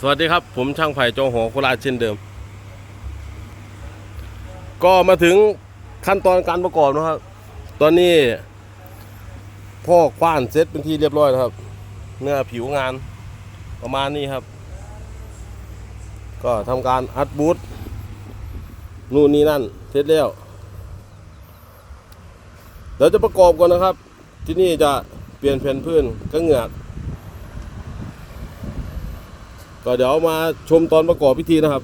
สวัสดีครับ ผมช่างไผ่จงหอโคราชเช่นเดิม ก็มาถึงขั้นตอนการประกอบนะครับ ตอนนี้พ่อคว้านเสร็จเป็นที่เรียบร้อยแล้วครับ เนื้อผิวงานประมาณนี้ครับ ก็ทำการอัดบูทนู่นนี่นั่นเสร็จแล้วเดี๋ยวจะประกอบก่อนนะครับ ที่นี่จะเปลี่ยนแผ่นพื้นก็เหงือก ก็เดี๋ยวมาชมตอนประกอบพิธีนะครับ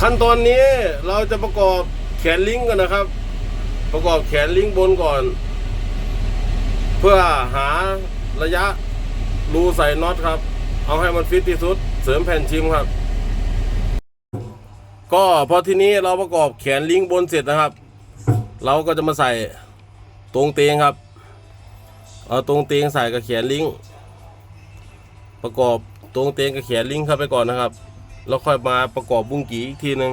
ขั้นตอนนี้เราจะประกอบแขนลิงก์กันนะครับ ประกอบแขนลิงก์บนก่อน เพื่อหาระยะรูใส่น็อตครับ เอาให้มันฟิตที่สุด เสริมแผ่นชิมครับ ก็พอทีนี้เราประกอบแขนลิงก์บนเสร็จนะครับ เราก็จะมาใส่ตรงเตียงครับ เอาตรงเตียงใส่กับแขนลิงก์ประกอบตรงเตียงกับแขนลิงก์เข้าไปก่อนนะครับ แล้วค่อยมาประกอบบุ้งกีอีกทีหนึ่ง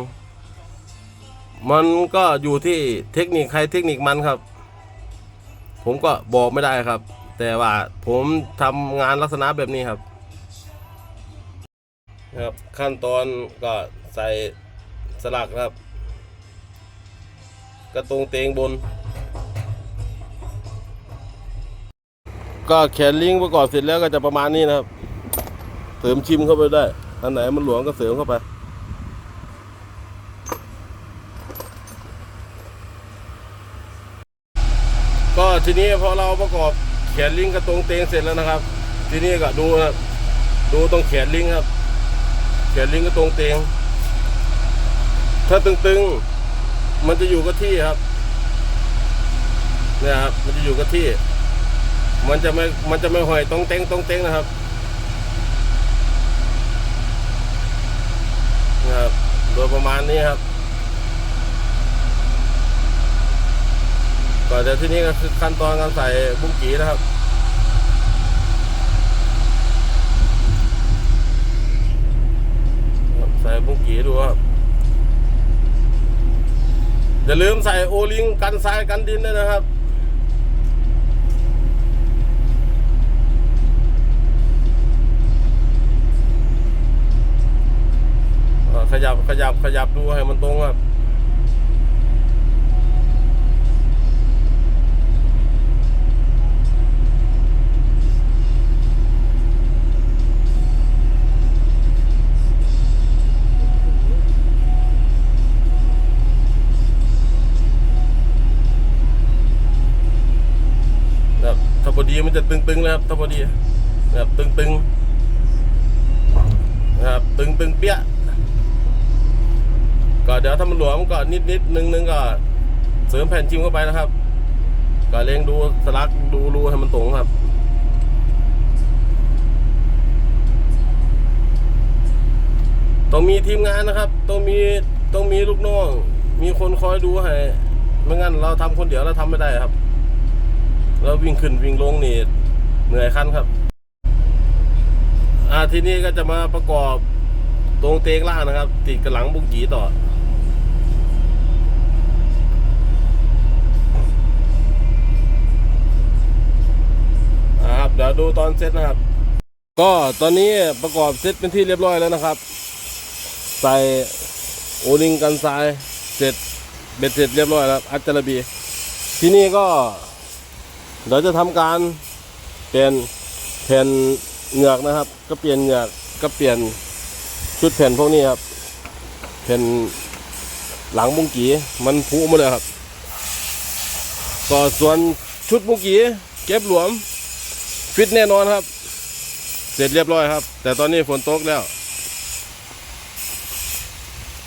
มันก็อยู่ที่เทคนิคใครเทคนิคมันครับ ผมก็บอกไม่ได้ครับ แต่ว่าผมทำงานลักษณะแบบนี้ครับ ครับขั้นตอนก็ใส่สลักครับ กระตรงเตงบน ก็แขนลิงประกอบเสร็จแล้วก็จะประมาณนี้นะครับเสริมชิมเข้าไปได้ อันไหนมันหลวมก็เสริมเข้าไป ก็ทีนี้พอเราประกอบแขนลิงก์กับตรงเตงเสร็จแล้วนะครับ ทีนี้ก็ดูนะครับดูตรงแขนลิงก์ครับแขนลิงก์กับตรงเตงถ้าตึงๆ มันจะอยู่กับที่ครับเนี่ยครับมันจะอยู่กับที่ มันจะไม่ มันจะไม่ห้อยตรงเตงตรงเตงนะครับ นะครับโดยประมาณนี้ครับก็เดี๋ยวที่นี้ก็คือขั้นตอนการใส่บุ้งกีนะครับใส่บุ้งกีดูครับอย่าลืมใส่โอลิงกันทรายกันดินด้วยนะครับ เอ่อ ขยับขยับดูให้มันตรงครับครับถ้าพอดีมันจะตึงๆนะครับถ้าพอดีนะครับตึงๆนะครับตึงๆเปี้ย ก็เดี๋ยวถ้ามันหลวมก็นิดนิดนึงนึงก็เสริมแผ่นชิมเข้าไปนะครับ ก็เล็งดูสลักดูรูให้มันตรงครับต้องมีทีมงานนะครับต้องมีต้องมีลูกน้อง มีคนคอยดูให้ไม่งั้นเราทำคนเดียวเราทำไม่ได้ครับ เราวิ่งขึ้นวิ่งลงนี่เหนื่อยขั้นครับ อ่าทีนี้ก็จะมาประกอบตรงเตงล่างนะครับ ติดกับหลังบุกจีต่อ ดูตอนเซตนะครับ ก็ตอนนี้ประกอบเซตเป็นที่เรียบร้อยแล้วนะครับ ใส่โอลิงกันทรายเสร็จเบ็ดเสร็จเรียบร้อยแล้วอัจจารบี ที่นี่ก็เดี๋ยวจะทำการเปลี่ยนแผ่นเหงือกนะครับ ก็เปลี่ยนเหงือกก็เปลี่ยนชุดแผ่นพวกนี้ครับแผ่นหลังบุ้งกีมันผุหมาเลยครับ ก็ส่วนชุดบุ้งกีเก็บหลวม ฟิตแน่นอนครับ เสร็จเรียบร้อยครับ แต่ตอนนี้ฝนตกแล้ว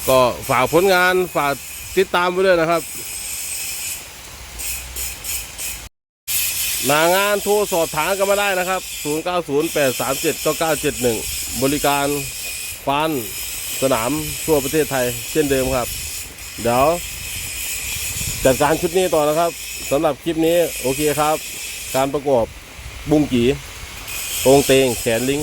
ก็ฝากผลงานฝากติดตามไปด้วยนะครับหนางานโทรสอบถามกันมาได้นะครับ 0908379971 บริการฟันสนามทั่วประเทศไทย เช่นเดิมครับ เดี๋ยว จัดการชุดนี้ต่อนะครับสำหรับคลิปนี้โอเคครับ การประกอบ บุ้งจีโองเตงแขนลิง